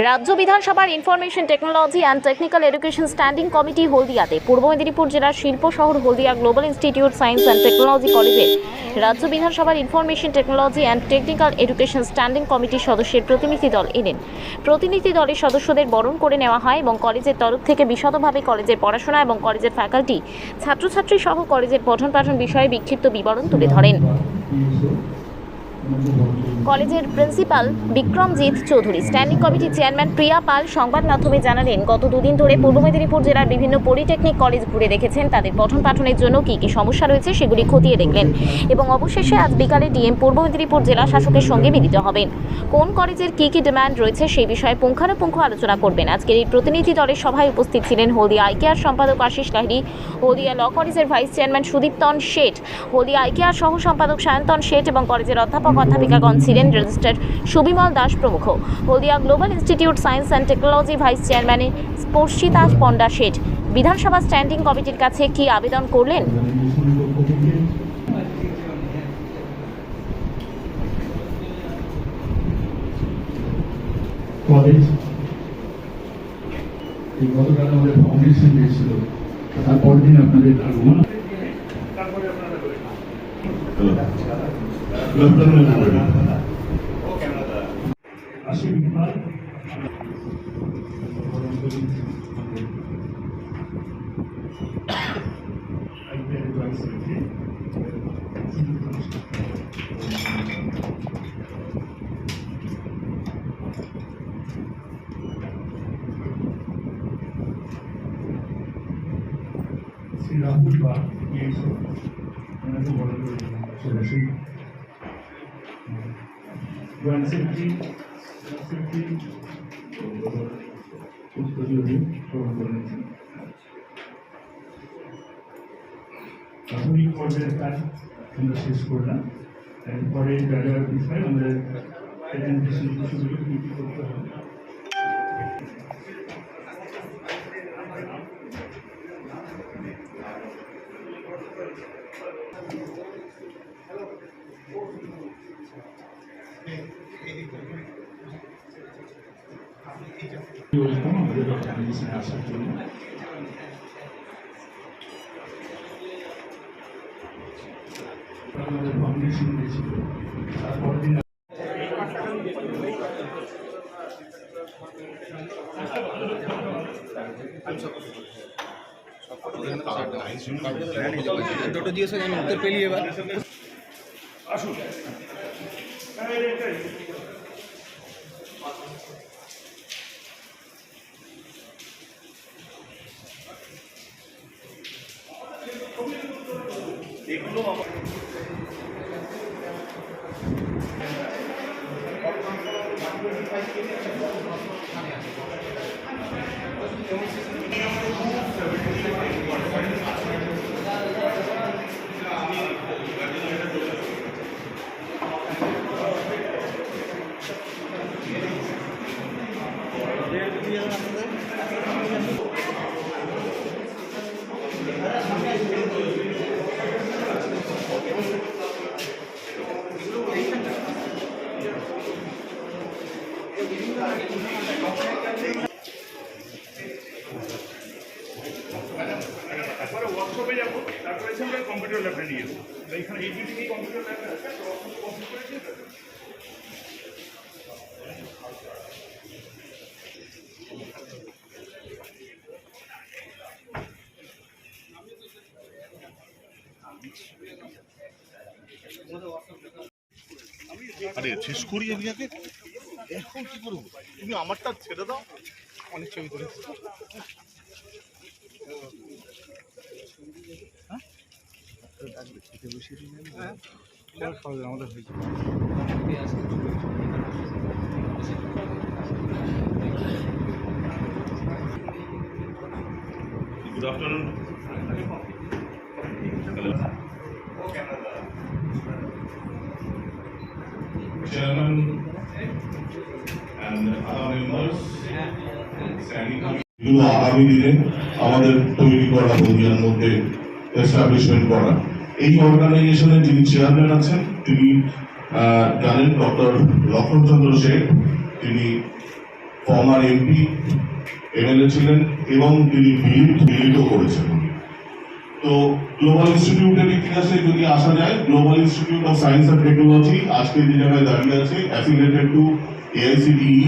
রাজ্য বিধানসভার information technology and technical education standing committee হলদিয়াতে, পূর্ব মেদিনীপুর জেলার শিল্প শহর Haldia global institute science and technology কলেজে রাজ্য বিধানসভার information technology and technical education standing কমিটির সদস্যের প্রতিনিধি দল এলেন। প্রতিনিধি দলের সদস্যদের বরণ করে নেওয়া হয় এবং কলেজের তরফ থেকে বিশদভাবে কলেজের পড়াশোনা এবং কলেজের ফ্যাকাল্টি ছাত্রছাত্রী সহ কলেজের পঠন পাঠন বিষয়ে বিক্ষিপ্ত বিবরণ তুলে ধরেন। কলেজের প্রিন্সিপাল বিক্রমজিৎ চৌধুরী। স্ট্যান্ডিং কমিটির চেয়ারম্যান প্রিয়া পাল সংবাদ মাধ্যমে জানালেন, গত দুদিন ধরে পূর্ব মেদিনীপুর জেলার বিভিন্ন পলিটেকনিক কলেজ ঘুরে দেখেছেন। তাদের পঠন পাঠনের জন্য কী কী সমস্যা রয়েছে সেগুলি খতিয়ে দেখলেন এবং অবশেষে আজ বিকালে ডিএম পূর্ব মেদিনীপুর জেলা শাসকের সঙ্গে মিলিত হবেন। কোন কলেজের কী কী ডিমান্ড রয়েছে সেই বিষয়ে পুঙ্খানুপুঙ্খ আলোচনা করবেন। আজকের এই প্রতিনিধি দলের সভায় উপস্থিত ছিলেন হলদিয়া আইকেআর সম্পাদক আশিস লাহিড়ী, হলদিয়া ল কলেজের ভাইস চেয়ারম্যান সুদীপ্তন শেঠ, হলদিয়া আইকেআর সহ সম্পাদক সায়ন্তন শেঠ এবং কলেজের অধ্যাপক অধ্যাপিকাগণ ছিলেন রেজিস্টার সুবিমল দাস প্রমুখ। Haldia global institute science and technology vice chairman Sparshita Panda Seth. বিধানসভা স্ট্যান্ডিং কমিটির কাছে কি আবেদন করলেন? কলেজ। এই গতকাল আমাদের ফাউন্ডেশন দিয়েছিল তারপর দিন আপনাদের আগমন আশি श्री राहुल बाग ये सब मैंने तो बहुत 160 160 উত্তর যদি গ্রহণ করে প্রাথমিক পর্যায়ের কাজ আমরা শেষ করলাম এরপরে যারা বিষয় আমাদের করতে হবে অর্গানাইজেশনে আসার জন্য আমাদের ফাউন্ডেশন দিয়েছিল তারপর দিন দুটো দিয়েছে আমি উত্তর পেলি এবার। একবারে আরে, শেষ করি আমি আগে? এখন কি করব? তুমি আমারটা ছেড়ে দাও। অনেক ছবি তুলেছি। আমাদের হয়েছে Good afternoon. Chairman and other members, standing committee. আগামী দিনে আমাদের তৈরি করা বন্ধুদের মধ্যে এস্টাবলিশমেন্ট করা এই অর্গানাইজেশনের যিনি চেয়ারম্যান আছেন তিনি জানেন ডক্টর লক্ষণচন্দ্র শেখ তিনি ফর্মার এমপি এমএলএ ছিলেন এবং তিনি করেছেন উনি। তো গ্লোবাল ইনস্টিটিউটের ইতিহাসে যদি আসা যায় global institute of science and technology আজকে যে জায়গায় দাঁড়িয়ে আছে affiliated to AICTE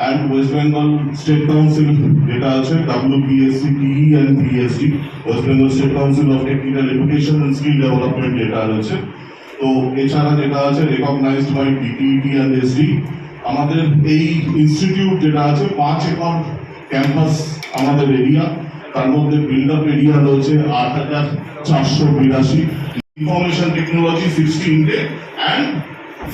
and West Bengal State Council যেটা আছে WBSCTE and BSD West Bengal State Council of technical education and skill development যেটা রয়েছে। তো এছাড়া যেটা আছে recognised by DTET and SD আমাদের এই ইনস্টিটিউট যেটা আছে, পাঁচ একর ক্যাম্পাস আমাদের এরিয়া তার মধ্যে বিল্ড আপ এরিয়া রয়েছে আট হাজার চারশো বিরাশি। Information technology sixteen day and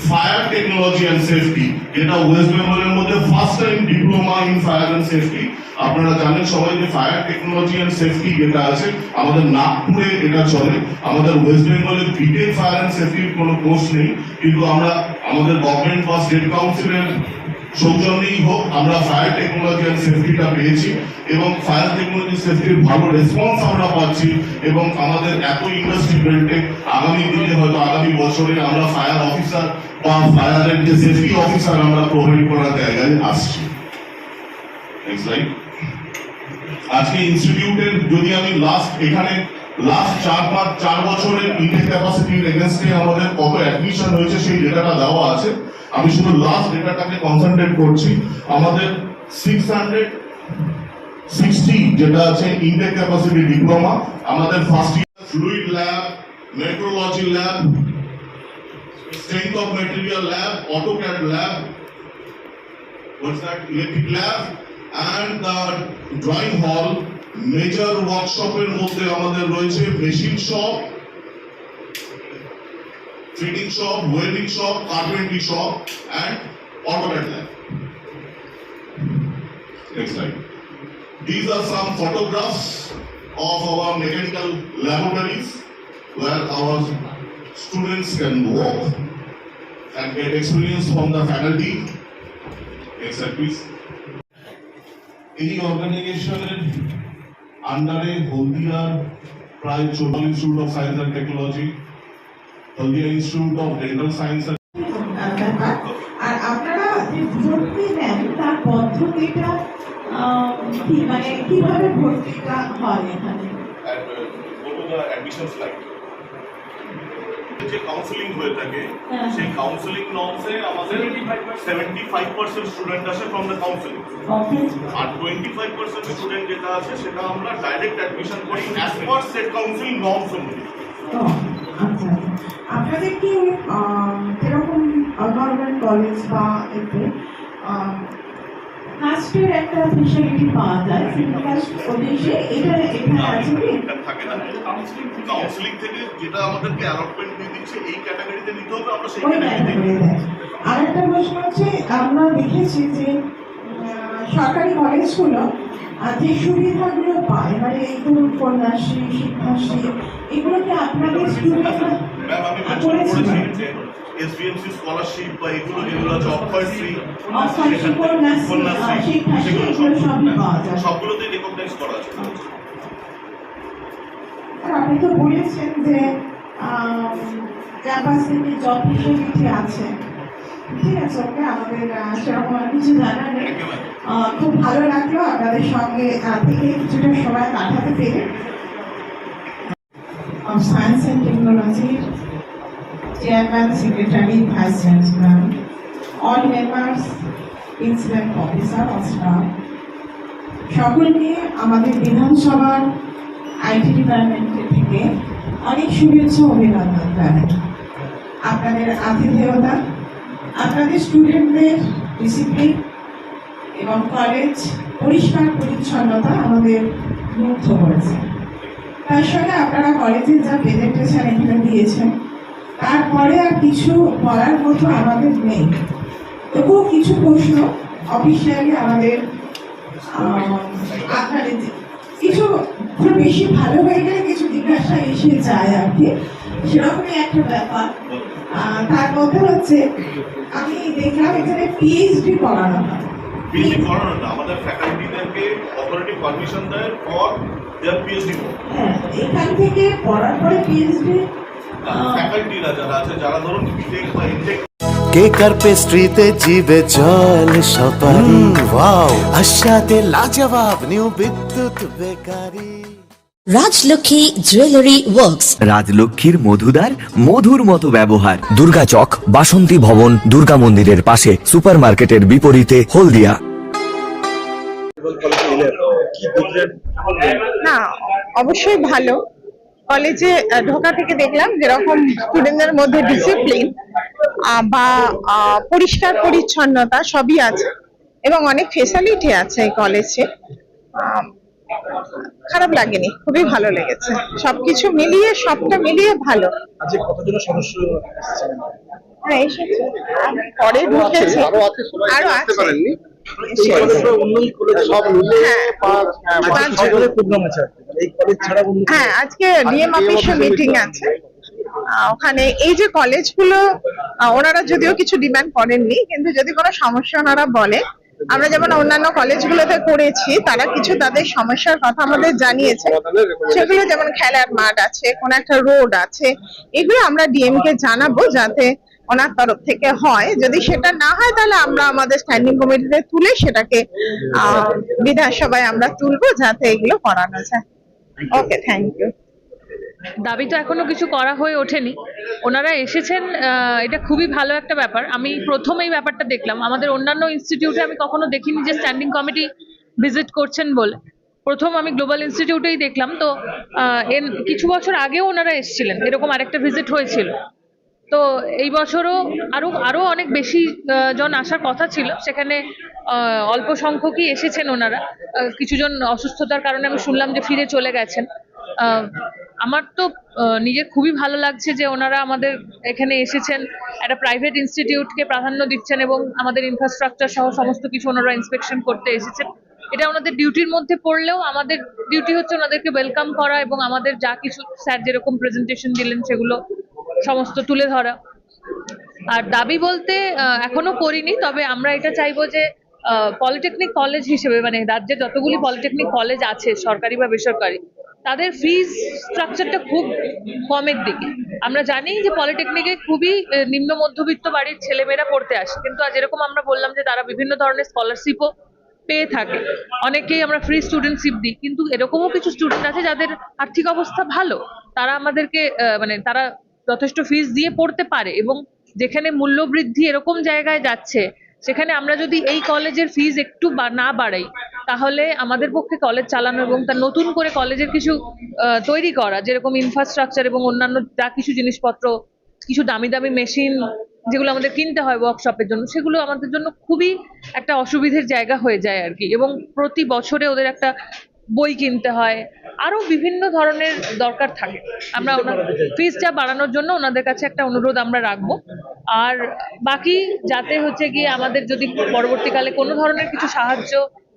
fire technology and safety যেটা ওয়েস্ট বেঙ্গলের মধ্যে first time diploma in fire and safety আপনারা জানেন সবাই যে ফায়ার টেকনোলজি অ্যান্ড সেফটি যেটা আছে, আমাদের নাগপুরে এটা চলে। আমাদের ওয়েস্ট বেঙ্গলের বিটেক ফায়ার অ্যান্ড সেফটির কোনো কোর্স নেই। কিন্তু আমরা, আমাদের গভর্নমেন্ট বা স্টেট কাউন্সিলের সৌজন্যেই হোক, আমরা ফায়ার টেকনোলজি অ্যান্ড সেফটিটা পেয়েছি এবং ফায়ার টেকনোলজি সেফটির ভালো রেসপন্স আমরা পাচ্ছি এবং আমাদের এত ইন্ডাস্ট্রি বেল্টে আগামী দিনে হয়তো আগামী বছরে আমরা ফায়ার অফিসার বা ফায়ারের যে সেফটি অফিসার আমরা প্রোভাইড করার জায়গায় আসছি। আজকে ইনস্টিটিউটের যদি আমি লাস্ট এখানে লাস্ট চার পাঁচ, চার বছরের ইনটেক ক্যাপাসিটির এগেনস্টে আমাদের কত অ্যাডমিশন হয়েছে সেই ডেটাটা দেওয়া আছে। আমি শুধু লাস্ট ডেটাটাকে কনসেন্ট্রেট করছি। আমাদের সিক্স হান্ড্রেড সিক্সটি যেটা আছে ইনটেক ক্যাপাসিটি ডিপ্লোমা আমাদের first year fluid lab metrology lab strength of material lab, AutoCAD lab, what's that, electric lab, and the drawing hall, major workshop এর মধ্যে আমাদের রয়েছে machine shop fitting shop welding shop carpentry shop and AutoCAD lab. Next slide. These are some photographs of our mechanical laboratories where our students can work and get experience from the faculty. Next slide, please. এই অর্গানাইজেশনের আন্ডারে হলদিয়ার প্রায় চোদ্দ institute of science and technology Haldia institute of dental science আর আপনারা যে ভর্তি নেন তার পদ্ধতিটা মানে কীভাবে ভর্তিটা হয় এখানে uh. যে কাউন্সিলিং হয়ে থাকে হ্যাঁ। সেই কাউন্সিলিং নর্মসে আমাদের সেভেন্টি ফাইভ পার্সেন্ট স্টুডেন্ট আসে ফ্রম দ্য কাউন্সিলিং আর টোয়েন্টি ফাইভ পার্সেন্ট স্টুডেন্ট যেটা আছে সেটা আমরা ডাইরেক্ট অ্যাডমিশন করি as per state council norms অনুযায়ী আচ্ছা আচ্ছা। আপনাদের কি আহ, যেরকম গভর্নমেন্ট কলেজ বা এতে কাস্টের একটা স্পেশালিটি পাওয়া যায় উদ্দেশ্যে এটা এখানে আছে। কি থাকে না। কাউন্সিলিং থেকে যেটা আমাদেরকে অ্যালটমেন্ট দিয়ে দিচ্ছে এই ক্যাটাগরিতে নিতে হবে আমরা সেই ক্যাটাগরিতে ক্যাটাগরি দেয় আরেকটা প্রশ্ন হচ্ছে আমরা দেখেছি যে সরকারি কলেজগুলো যে সুবিধাগুলো পায় মানে এই ধরুন কন্যাশ্রী শিক্ষাশ্রী এগুলো কি আপনাদের এসবিএমসি স্কলারশিপ বা যেগুলো আছে অক্ষয়শ্রী কন্যাশ্রী। সবগুলোতে রেকগনাইজ করা আছে। আপনি তো বলেছেন যে ক্যাম্পাস থেকে জব ফেসিলিটি আছে। ঠিক আছে ওকে আমাদের সেরকম আর কিছু জানার নেই। খুব ভালো লাগল আপনাদের সঙ্গে থেকে কিছুটা সময় কাটাতে পেরে। Of Science and Technology, Chairman, Secretary, Vice Chancellor, all members, Principal Officer of staff, সকলকে আমাদের বিধানসভার আইটি ডিপার্টমেন্টের থেকে অনেক শুভেচ্ছা অভিনন্দন জানাই। আপনাদের আতিথেয়তা আপনাদের স্টুডেন্টদের ডিসিপ্লিন এবং কলেজ পরিষ্কার পরিচ্ছন্নতা আমাদের মুগ্ধ করেছে। তার সঙ্গে আপনারা কলেজের যা প্রেজেন্টেশন এখানে দিয়েছেন, তারপরে আর কিছু বলার মতো আমাদের নেই। তবুও কিছু প্রশ্ন অফিসিয়ালি আমাদের আপনাদের কিছু খুব বেশি ভালো হয়ে গেলে কিছু জিজ্ঞাসা এসে যায় আর কি। সেরকমই একটা ব্যাপার। তার মধ্যে হচ্ছে, আমি দেখলাম এখানে পিএইচডি করানো হয়। পিএইচডি করানো না আমাদের ফ্যাকাল্টিদেরকে অথরিটি পারমিশন দেয় ফর দেয়ার পিএইচডি হ্যাঁ এখান থেকে পড়ার পরে পিএইচডি ফ্যাকাল্টিরা যারা আছে যারা ধরুন বিটেক বা ইনটেক কেক আর পেস্ট্রিতে জিবে জল সপারি। ওয়াও আশাতে লাজবাব new Bidyut bakery. Rajlakshmi jewellery works রাজলক্ষ্মীর মধুদার মধুর মতো ব্যবহার। দুর্গা চক বাসন্তী ভবন দুর্গা মন্দিরের পাশে সুপারমার্কেটের বিপরীতে হলদিয়া। না অবশ্যই ভালো। কলেজে ঢোকা থেকে দেখলাম যেরকম স্টুডেন্টদের মধ্যে ডিসিপ্লিন বা আহ, পরিষ্কার পরিচ্ছন্নতা সবই আছে এবং অনেক ফেসিলিটি আছে এই কলেজে। খারাপ লাগেনি খুবই ভালো লেগেছে। সবকিছু মিলিয়ে সবটা মিলিয়ে ভালো। আজকে কতজন সদস্য হ্যাঁ এসেছে। পরে ঢুকেছি। আরও আছে হ্যাঁ। পাঁচ পাঁচ জন। ছজনের প্রোগ্রাম আছে। আজকে। মানে এই কলেজ ছাড়া অন্য হ্যাঁ আজকে ডিএম অফিসে মিটিং আছে। ওখানে এই যে কলেজগুলো আহ, ওনারা যদিও কিছু ডিমান্ড করেননি কিন্তু যদি কোনো সমস্যা ওনারা বলে আমরা যেমন অন্যান্য কলেজগুলোতে করেছি তারা কিছু তাদের সমস্যার কথা আমাদের জানিয়েছে। সেগুলো যেমন খেলার মাঠ আছে কোন একটা রোড আছে এগুলো আমরা ডিএম কে জানাব যাতে ওনার তরফ থেকে হয়। যদি সেটা না হয় তাহলে আমরা আমাদের স্ট্যান্ডিং কমিটিতে তুলে সেটাকে আহ, বিধানসভায় আমরা তুলবো যাতে এগুলো করানো যায়। ওকে থ্যাংক ইউ দাবি তো এখনও কিছু করা হয়ে ওঠেনি। ওনারা এসেছেন এটা খুবই ভালো একটা ব্যাপার। আমি প্রথম এই ব্যাপারটা দেখলাম। আমাদের অন্যান্য ইনস্টিটিউটে আমি কখনো দেখিনি যে স্ট্যান্ডিং কমিটি ভিজিট করছেন বলে। প্রথম আমি গ্লোবাল ইনস্টিটিউটেই দেখলাম। তো এর কিছু বছর আগেও ওনারা এসেছিলেন। এরকম আরেকটা ভিজিট হয়েছিল। তো, এই বছরও আরও আরও অনেক বেশি জন আসার কথা ছিল। সেখানে অল্প সংখ্যকই এসেছেন ওনারা। কিছুজন অসুস্থতার কারণে আমি শুনলাম যে ফিরে চলে গেছেন। আমার তো নিজের খুবই ভালো লাগছে যে ওনারা আমাদের এখানে এসেছেন, একটা প্রাইভেট ইনস্টিটিউটকে প্রাধান্য দিচ্ছেন এবং আমাদের ইনফ্রাস্ট্রাকচার সহ সমস্ত কিছু ওনারা ইন্সপেকশন করতে এসেছেন। এটা ওনাদের ডিউটির মধ্যে পড়লেও আমাদের ডিউটি হচ্ছে ওনাদেরকে ওয়েলকাম করা এবং আমাদের যা কিছু স্যার যেরকম প্রেজেন্টেশন দিলেন সেগুলো সমস্ত তুলে ধরা। আর দাবি বলতে এখনও করিনি, তবে আমরা এটা চাইব যে পলিটেকনিক কলেজ হিসেবে মানে রাজ্যে যতগুলি পলিটেকনিক কলেজ আছে, সরকারি বা বেসরকারি, তাদের ফিজ স্ট্রাকচারটা খুব কমের দিকে। আমরা জানি যে পলিটেকনিকে খুবই নিম্ন মধ্যবিত্ত বাড়ির ছেলেমেয়েরা পড়তে আসে। কিন্তু আজ এরকম আমরা বললাম যে তারা বিভিন্ন ধরনের স্কলারশিপও পেয়ে থাকে। অনেকেই আমরা ফ্রি স্টুডেন্টশিপ দিই, কিন্তু এরকমও কিছু স্টুডেন্ট আছে যাদের আর্থিক অবস্থা ভালো। তারা আমাদেরকে মানে তারা যথেষ্ট ফিস দিয়ে পড়তে পারে এবং যেখানে মূল্যবৃদ্ধি এরকম জায়গায় যাচ্ছে সেখানে আমরা যদি এই কলেজের ফিজ একটু না বাড়াই, তাহলে আমাদের পক্ষে কলেজ চালানো এবং তার নতুন করে কলেজের কিছু তৈরি করা, যেরকম ইনফ্রাস্ট্রাকচার এবং অন্যান্য যা কিছু জিনিসপত্র, কিছু দামি দামি মেশিন যেগুলো আমাদের কিনতে হয় ওয়ার্কশপের জন্য, সেগুলো আমাদের জন্য খুবই একটা অসুবিধের জায়গা হয়ে যায় আর কি। এবং প্রতি বছরে ওদের একটা বই কিনতে হয় আরও বিভিন্ন ধরনের দরকার থাকে। আমরা ওনার ফিজটা বাড়ানোর জন্য ওনাদের কাছে একটা অনুরোধ আমরা রাখব। আর বাকি যাতে হচ্ছে গিয়ে আমাদের যদি পরবর্তীকালে কোনো ধরনের কিছু সাহায্য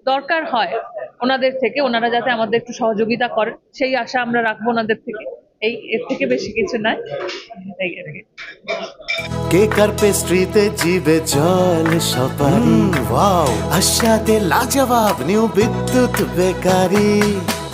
দরকার হয় ওনাদের থেকে ওনারা যাতে আমাদের একটু সহযোগিতা করেন সেই আশা আমরা রাখব ওনাদের থেকে। এই এর থেকে বেশি কিছু নাই আর কি। কেক আর পেস্ট্রিতে জিবে জল সপারি ওয়াও। আশাতে লাজবাব নিউ বিদ্যুৎ বেকারি।